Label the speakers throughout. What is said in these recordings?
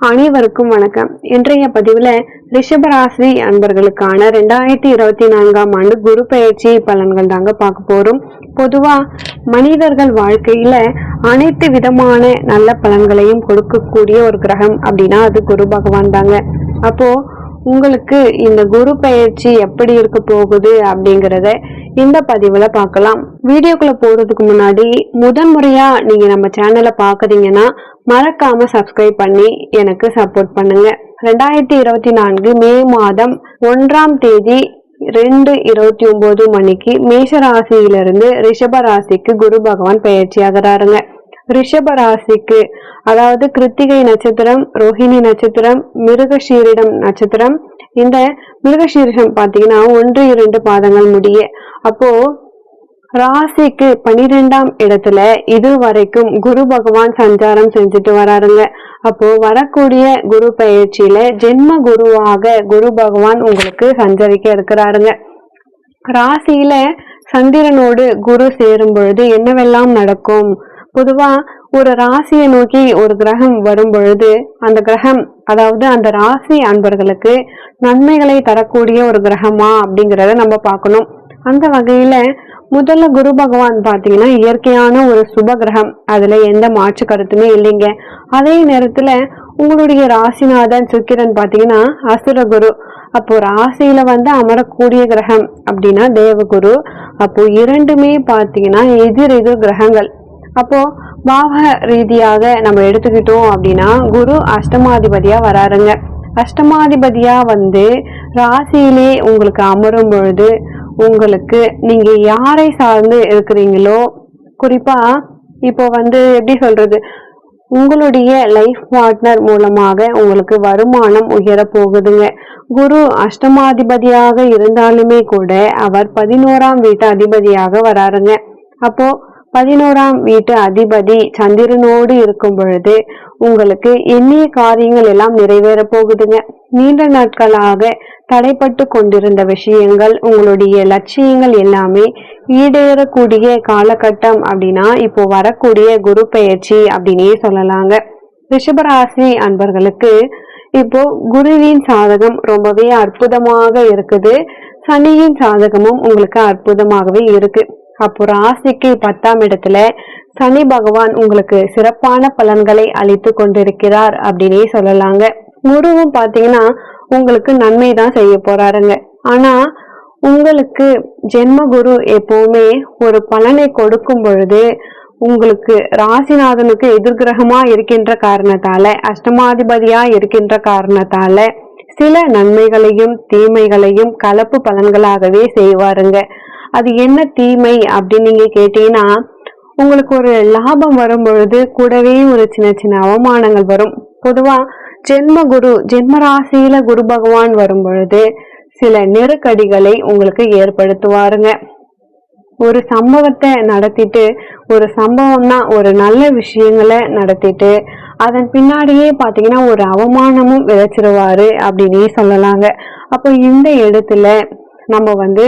Speaker 1: அனைவருக்கும் வணக்கம். இன்றைய பதிவுல ரிஷபராசி அன்பர்களுக்கான ரெண்டாயிரத்தி இருபத்தி நான்காம் ஆண்டு குரு பயிற்சி பலன்கள் தாங்க பார்க்க போறோம். பொதுவா மனிதர்கள் வாழ்க்கையில அனைத்து விதமான நல்ல பலன்களையும் கொடுக்கக்கூடிய ஒரு கிரகம் அப்படின்னா அது குரு பகவான் தாங்க. அப்போ உங்களுக்கு இந்த குரு பயிற்சி எப்படி இருக்க போகுது அப்படிங்கறத இந்த பதிவுல பார்க்கலாம். வீடியோக்குள்ள போறதுக்கு முன்னாடி முதன் முறையா நீங்க நம்ம சேனலை பாக்குறீங்கன்னா மறக்காம சப்ஸ்கிரைப் பண்ணி எனக்கு சப்போர்ட் பண்ணுங்க. ரெண்டாயிரத்தி இருபத்தி நான்கு மே மாதம் ஒன்றாம் தேதி ரெண்டு இருபத்தி ஒன்பது மணிக்கு மேஷ ராசியிலிருந்து ரிஷப ராசிக்கு குரு பகவான் பயிற்சி ஆகிறாருங்க. ரிஷப ராசிக்கு அதாவது கிருத்திகை நட்சத்திரம் ரோஹிணி நட்சத்திரம் மிருகஷீரிடம் நட்சத்திரம் இந்த மிருகஷீரிடம் பாத்தீங்கன்னா ஒன்று இரண்டு பாதங்கள் முடிய அப்போ ராசிக்கு பனிரெண்டாம் இடத்துல இது வரைக்கும் குரு பகவான் சஞ்சாரம் செஞ்சுட்டு வராருங்க. அப்போ வரக்கூடிய குரு பயிற்சியில ஜென்ம குருவாக குரு பகவான் உங்களுக்கு சஞ்சரிக்க இருக்கிறாருங்க. ராசியில சந்திரனோடு குரு சேரும் பொழுது என்னவெல்லாம் நடக்கும்? பொதுவா ஒரு ராசியை நோக்கி ஒரு கிரகம் வரும் பொழுது அந்த கிரகம் அதாவது அந்த ராசி அன்பர்களுக்கு நன்மைகளை தரக்கூடிய ஒரு கிரகமா அப்படிங்கிறத நம்ம பார்க்கணும். அந்த வகையில முதல்ல குரு பகவான் பார்த்தீங்கன்னா இயற்கையான ஒரு சுப கிரகம். அதுல எந்த மாற்று கருத்துமே இல்லைங்க. அதே நேரத்துல உங்களுடைய ராசிநாதன் சுக்கிரன் பார்த்தீங்கன்னா அசுர குரு. அப்போ ராசியில வந்து அமரக்கூடிய கிரகம் அப்படின்னா தேவகுரு. அப்போ இரண்டுமே பார்த்தீங்கன்னா எதிர் எதிர் கிரகங்கள். அப்போ பாவ ரீதியாக நம்ம எடுத்துக்கிட்டோம் அப்படின்னா குரு அஷ்டமாதிபதியா வராருங்க. அஷ்டமாதிபதியா வந்து ராசியிலே உங்களுக்கு அமரும் பொழுது உங்களுக்கு நீங்க யாரை சார்ந்து இருக்கிறீங்களோ குறிப்பா இப்போ வந்து எப்படி சொல்றது உங்களுடைய லைஃப் பார்ட்னர் மூலமாக உங்களுக்கு வருமானம் உயர போகுதுங்க. குரு அஷ்டமாதிபதியாக இருந்தாலுமே கூட அவர் பதினோராம் வீட்டு அதிபதியாக வராருங்க. அப்போ பதினோராம் வீட்டு அதிபதி சந்திரனோடு இருக்கும் பொழுது உங்களுக்கு எண்ணிய காரியங்கள் எல்லாம் நிறைவேற போகுதுங்க. நீண்ட நாட்களாக தடைப்பட்டு கொண்டிருந்த விஷயங்கள் உங்களுடைய லட்சியங்கள் எல்லாமே ஈடேறக்கூடிய காலகட்டம் அப்படின்னா இப்போ வரக்கூடிய குரு பெயர்ச்சி அப்படின்னே சொல்லலாங்க. ரிஷபராசி அன்பர்களுக்கு இப்போ குருவின் சாதகம் ரொம்பவே அற்புதமாக இருக்குது. சனியின் சாதகமும் உங்களுக்கு அற்புதமாகவே இருக்கு. அப்போ ராசிக்கு பத்தாம் இடத்துல சனி பகவான் உங்களுக்கு சிறப்பான பலன்களை அளித்து கொண்டிருக்கிறார் அப்படின்னே சொல்லலாங்க. குருவும் பாத்தீங்கன்னா உங்களுக்கு நன்மை தான் செய்ய போறாருங்க. ஆனா உங்களுக்கு ஜென்ம குரு எப்பவுமே ஒரு பலனை கொடுக்கும் பொழுது உங்களுக்கு ராசிநாதனுக்கு எதிர்கிரகமா இருக்கின்ற காரணத்தால அஷ்டமாதிபதியா இருக்கின்ற காரணத்தால சில நன்மைகளையும் தீமைகளையும் கலப்பு பலன்களாகவே செய்வாருங்க. அது என்ன தீமை அப்படின்னு நீங்க கேட்டீங்கன்னா உங்களுக்கு ஒரு லாபம் வரும் பொழுது கூடவே ஒரு சின்ன சின்ன அவமானங்கள் வரும். பொதுவா ஜென்ம குரு ஜென்ம ராசியில குரு பகவான் வரும் பொழுது சில நெருக்கடிகளை உங்களுக்கு ஏற்படுத்துவாருங்க. ஒரு சம்பவத்தை நடத்திட்டு ஒரு சம்பவம்னா ஒரு நல்ல விஷயங்களை நடத்திட்டு அதன் பின்னாடியே பாத்தீங்கன்னா ஒரு அவமானமும் விதைச்சிருவாரு அப்படின்னே சொல்லலாங்க. அப்போ இந்த இடத்துல நம்ம வந்து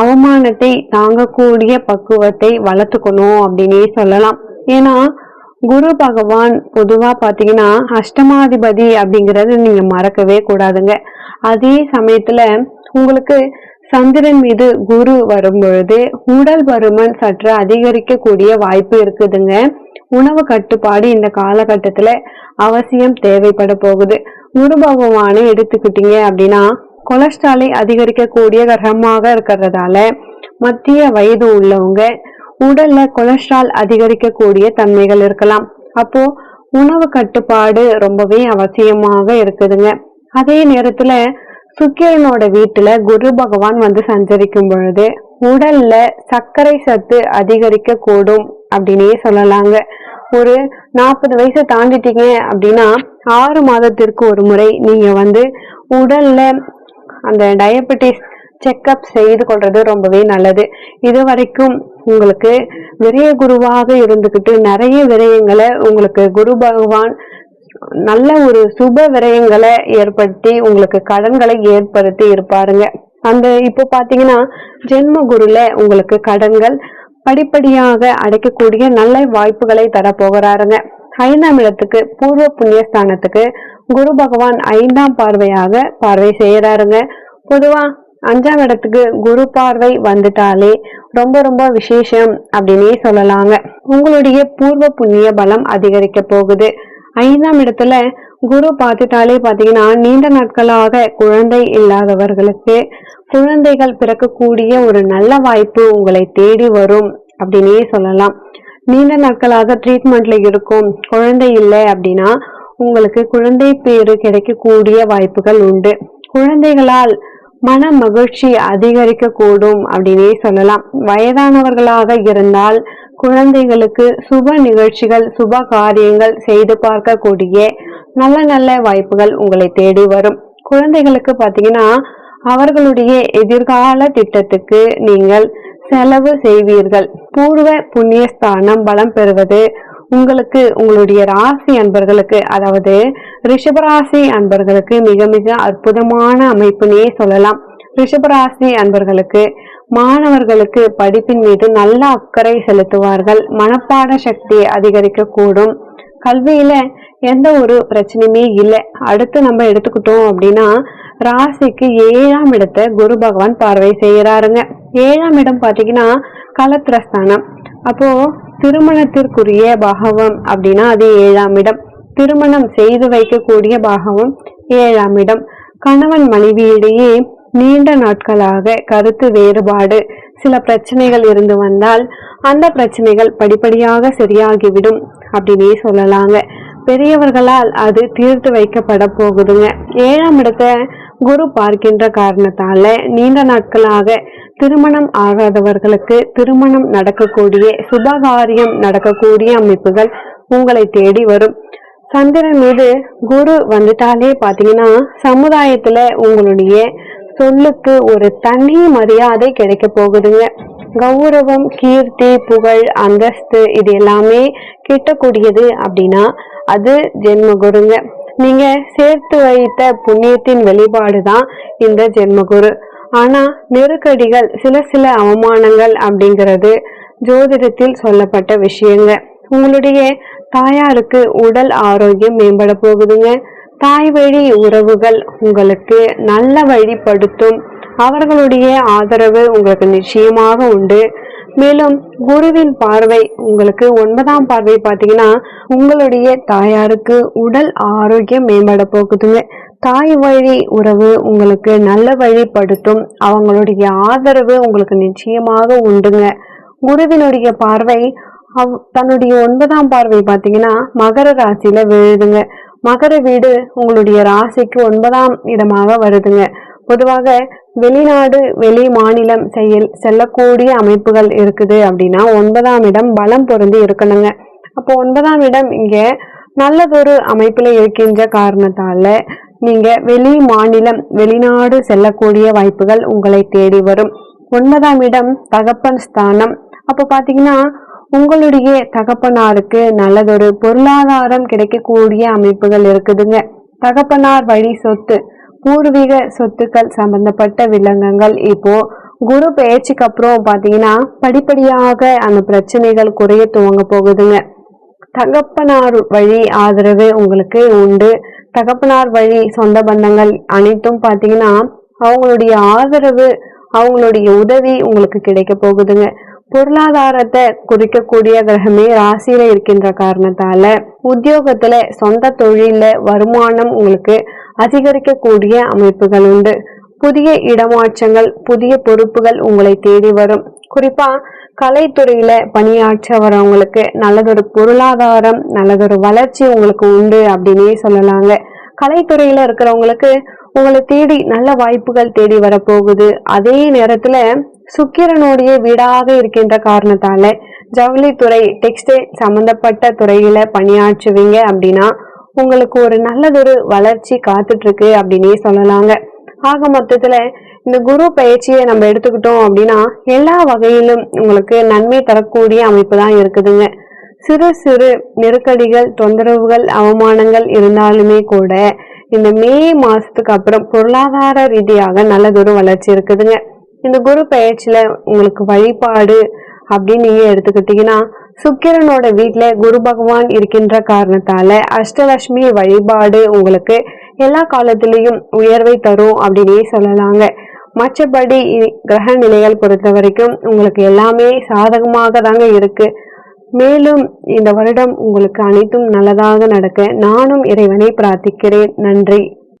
Speaker 1: அவமானத்தை தாங்கக்கூடிய பக்குவத்தை வளர்த்துக்கணும் அப்படின்னே சொல்லலாம். ஏன்னா குரு பகவான் பொதுவா பாத்தீங்கன்னா அஷ்டமாதிபதி அப்படிங்கறது நீங்க மறக்கவே கூடாதுங்க. அதே சமயத்துல உங்களுக்கு சந்திரன் மீது குரு வரும் பொழுது உடல் பருமன் சற்று அதிகரிக்கக்கூடிய வாய்ப்பு இருக்குதுங்க. உணவு கட்டுப்பாடு இந்த காலகட்டத்துல அவசியம் தேவைப்பட போகுது. குரு பகவானை எடுத்துக்கிட்டீங்க அப்படின்னா கொலஸ்ட்ராலை அதிகரிக்கக்கூடிய கிரகமாக இருக்கிறதால மத்திய வயது உள்ளவங்க உடல்ல கொலஸ்ட்ரால் அதிகரிக்கக்கூடிய தன்மைகள் இருக்கலாம். அப்போ உணவு கட்டுப்பாடு ரொம்பவே அவசியமாக இருக்குதுங்க. அதே நேரத்துல சுக்கிரனோட வீட்டுல குரு பகவான் வந்து சஞ்சரிக்கும் பொழுது உடல்ல சர்க்கரை சத்து அதிகரிக்க கூடும் அப்படின்னே சொல்லலாங்க. ஒரு நாற்பது வயசை தாண்டிட்டீங்க அப்படின்னா ஆறு மாதத்திற்கு ஒரு முறை நீங்க வந்து உடல்ல அந்த டயபெட்டிஸ் செக்கப் செய்து கொள்வது ரொம்பவே நல்லது. இது வரைக்கும் உங்களுக்கு விரய குருவாக இருந்துக்கிட்டு நிறைய விரயங்களை உங்களுக்கு குரு பகவான் நல்ல ஒரு சுப விரயங்களை ஏற்படுத்தி உங்களுக்கு கடன்களை ஏற்படுத்தி இருப்பாருங்க. அந்த இப்போ பாத்தீங்கன்னா ஜென்ம குருல உங்களுக்கு கடன்கள் படிப்படியாக அடைக்கக்கூடிய நல்ல வாய்ப்புகளை தரப்போகிறாருங்க. ஐந்தாம் இடத்துக்கு பூர்வ புண்ணியஸ்தானத்துக்கு குரு பகவான் ஐந்தாம் பார்வையாக பார்வை செய்யறாருங்க. பொதுவா அஞ்சாம் இடத்துக்கு குரு பார்வை வந்துட்டாலே ரொம்ப ரொம்ப விசேஷம் அப்படின்னே சொல்லலாங்க. உங்களுடைய பூர்வ புண்ணிய பலம் அதிகரிக்க போகுது. ஐந்தாம் இடத்துல குரு பார்த்துட்டாலே பாத்தீங்கன்னா நீண்ட நாட்களாக குழந்தை இல்லாதவர்களுக்கு குழந்தைகள் பிறக்கக்கூடிய ஒரு நல்ல வாய்ப்பு உங்களை தேடி வரும் அப்படின்னே சொல்லலாம். நீண்ட நாட்களாக ட்ரீட்மெண்ட்ல இருக்கும். குழந்தை இல்லை அப்படின்னா உங்களுக்கு குழந்தை பேரு கிடைக்கக்கூடிய வாய்ப்புகள் உண்டு. குழந்தைகளால் மன மகிழ்ச்சி அதிகரிக்க கூடும் அப்படின்னே சொல்லலாம். வயதானவர்களாக இருந்தால் குழந்தைகளுக்கு சுப நிகழ்ச்சிகள் சுப காரியங்கள் செய்து பார்க்கக்கூடிய நல்ல நல்ல வாய்ப்புகள் உங்களை தேடி வரும். குழந்தைகளுக்கு பார்த்தீங்கன்னா அவர்களுடைய எதிர்கால திட்டத்துக்கு நீங்கள் செலவு செய்வீர்கள். பூர்வ புண்ணியஸ்தானம் பலம் பெறுவது உங்களுக்கு உங்களுடைய ராசி அன்பர்களுக்கு அதாவது ரிஷபராசி அன்பர்களுக்கு மிக மிக அற்புதமான அமைப்புனே சொல்லலாம். ரிஷபராசி அன்பர்களுக்கு மாணவர்களுக்கு படிப்பின் மீது நல்ல அக்கறை செலுத்துவார்கள். மனப்பாட சக்தி அதிகரிக்க கூடும் கல்வியில எந்த ஒரு பிரச்சனையுமே இல்லை. அடுத்து நம்ம எடுத்துக்கிட்டோம் அப்படின்னா ராசிக்கு ஏழாம் இடத்தை குரு பகவான் பார்வை செய்யறாருங்க ஏழாம் இடம் பாத்தீங்கன்னா கலத்திரஸ்தானம். அப்போ திருமணத்திற்குரிய பாகவம் அப்படின்னா அது ஏழாம் இடம். திருமணம் செய்து வைக்கக்கூடிய பாகவம் ஏழாம் இடம். கணவன் மனைவியிடையே நீண்ட நாட்களாக கருத்து வேறுபாடு. சில பிரச்சனைகள் இருந்து வந்தால் அந்த பிரச்சனைகள் படிப்படியாக சரியாகிவிடும் அப்படின்னே சொல்லலாங்க. பெரியவர்களால் அது தீர்த்து வைக்கப்பட போகுதுங்க. ஏழாம் இடத்தை குரு பார்க்கின்ற காரணத்தால நீண்ட நாட்களாக திருமணம் ஆகாதவர்களுக்கு திருமணம் நடக்கக்கூடிய சுபகாரியம் நடக்கக்கூடிய அமைப்புகள் உங்களை தேடி வரும். சந்திரன் மீது குரு வந்துட்டாலே பாத்தீங்கன்னா சமுதாயத்துல உங்களுடைய சொல்லுக்கு ஒரு தனி மரியாதை கிடைக்க போகுதுங்க. கௌரவம் கீர்த்தி புகழ் அந்தஸ்து இது எல்லாமே கிட்டக்கூடியது அப்படின்னா அது ஜென்மகுருங்க. நீங்க சேர்த்து வைத்த புண்ணியத்தின் வெளிப்பாடு தான் இந்த ஜென்மகுரு. ஆனா நெருக்கடிகள் சில சில அவமானங்கள் அப்படிங்கிறது ஜோதிடத்தில் சொல்லப்பட்ட விஷயங்க. உங்களுடைய தாயாருக்கு உடல் ஆரோக்கியம் மேம்பட போகுதுங்க. தாய் வழி உறவுகள் உங்களுக்கு நல்ல வழிப்படுத்தும். அவர்களுடைய ஆதரவு உங்களுக்கு நிச்சயமாக உண்டு. மேலும் குருவின் பார்வை உங்களுக்கு ஒன்பதாம் பார்வை பார்த்தீங்கன்னா உங்களுடைய தாயாருக்கு உடல் ஆரோக்கியம் மேம்பட போகுதுங்க. தாய் வழி உறவு உங்களுக்கு நல்ல வழிப்படுத்தும். அவங்களுடைய ஆதரவு உங்களுக்கு நிச்சயமாக உண்டுங்க. குருவினுடைய பார்வை அவ் தன்னுடைய ஒன்பதாம் பார்வை பார்த்தீங்கன்னா மகர ராசியில விழுதுங்க. மகர வீடு உங்களுடைய ராசிக்கு ஒன்பதாம் இடமாக வருதுங்க. பொதுவாக வெளிநாடு வெளி மாநிலம் செயல் செல்லக்கூடிய அமைப்புகள் இருக்குது அப்படின்னா ஒன்பதாம் இடம் பலம் பொருந்தி இருக்கணுங்க. அப்போ ஒன்பதாம் இடம் இங்க நல்லதொரு அமைப்புல இருக்கின்ற காரணத்தால நீங்க வெளி மாநிலம் வெளிநாடு செல்லக்கூடிய வாய்ப்புகள் உங்களை தேடி வரும். ஒன்பதாம் இடம் தகப்பன் ஸ்தானம். அப்போ பார்த்தீங்கன்னா உங்களுடைய தகப்பனாருக்கு நல்லதொரு பொருளாதாரம் கிடைக்கக்கூடிய அமைப்புகள் இருக்குதுங்க. தகப்பனார் வழி சொத்து பூர்வீக சொத்துக்கள் சம்பந்தப்பட்ட விலங்குகள் இப்போ குரு பயிற்சிக்கு அப்புறம் பார்த்தீங்கன்னா படிப்படியாக அந்த பிரச்சனைகள் குறைய துவங்க போகுதுங்க. தகப்பனார் வழி ஆதரவு உங்களுக்கு உண்டு. தகப்பனார் வழி சொந்த பந்தங்கள் அனைத்தும் பாத்தீங்கன்னா அவங்களுடைய ஆதரவு அவங்களுடைய உதவி உங்களுக்கு கிடைக்க போகுதுங்க. பொருளாதாரத்தை குறிக்கக்கூடிய கிரகமே ராசியில இருக்கின்ற காரணத்தால உத்தியோகத்துல சொந்த தொழில வருமானம் உங்களுக்கு அதிகரிக்கக்கூடிய அமைப்புகள் உண்டு. புதிய இடமாற்றங்கள் புதிய பொறுப்புகள் உங்களை தேடி வரும். குறிப்பா கலைத்துறையில பணியாற்ற வரவங்களுக்கு நல்லதொரு பொருளாதாரம் நல்லதொரு வளர்ச்சி உங்களுக்கு உண்டு அப்படின்னே சொல்லலாங்க. கலைத்துறையில இருக்கிறவங்களுக்கு உங்களை தேடி நல்ல வாய்ப்புகள் தேடி வரப்போகுது. அதே நேரத்துல சுக்கிரனுடைய வீடாக இருக்கின்ற காரணத்தால ஜவுளித்துறை டெக்ஸ்டைல் சம்பந்தப்பட்ட துறையில பணியாற்றுவீங்க அப்படின்னா உங்களுக்கு ஒரு நல்லதொரு வளர்ச்சி காத்துட்டு இருக்கு அப்படின்னே சொல்லலாங்க. ஆக மொத்தத்துல இந்த குரு பயிற்சியை நம்ம எடுத்துக்கிட்டோம் அப்படின்னா எல்லா வகையிலும் உங்களுக்கு நன்மை தரக்கூடிய அமைப்பு தான் இருக்குதுங்க. சிறு சிறு நெருக்கடிகள் தொந்தரவுகள் அவமானங்கள் இருந்தாலுமே கூட இந்த மே மாசத்துக்கு அப்புறம் பொருளாதார ரீதியாக நல்லதொரு வளர்ச்சி இருக்குதுங்க. இந்த குரு பயிற்சியில உங்களுக்கு வழிபாடு அப்படின்னு நீங்க எடுத்துக்கிட்டீங்கன்னா சுக்கிரனோட வீட்டில் குரு பகவான் இருக்கின்ற காரணத்தால அஷ்டலட்சுமி வழிபாடு உங்களுக்கு எல்லா காலத்திலையும் உயர்வை தரும் அப்படின்னே சொல்லலாங்க. மற்றபடி இ- கிரக நிலைகள் பொறுத்த வரைக்கும் உங்களுக்கு எல்லாமே சாதகமாக தாங்க இருக்கு. மேலும் இந்த வருடம் உங்களுக்கு அனைத்தும் நல்லதாக நடக்க நானும் இறைவனை பிரார்த்திக்கிறேன். நன்றி.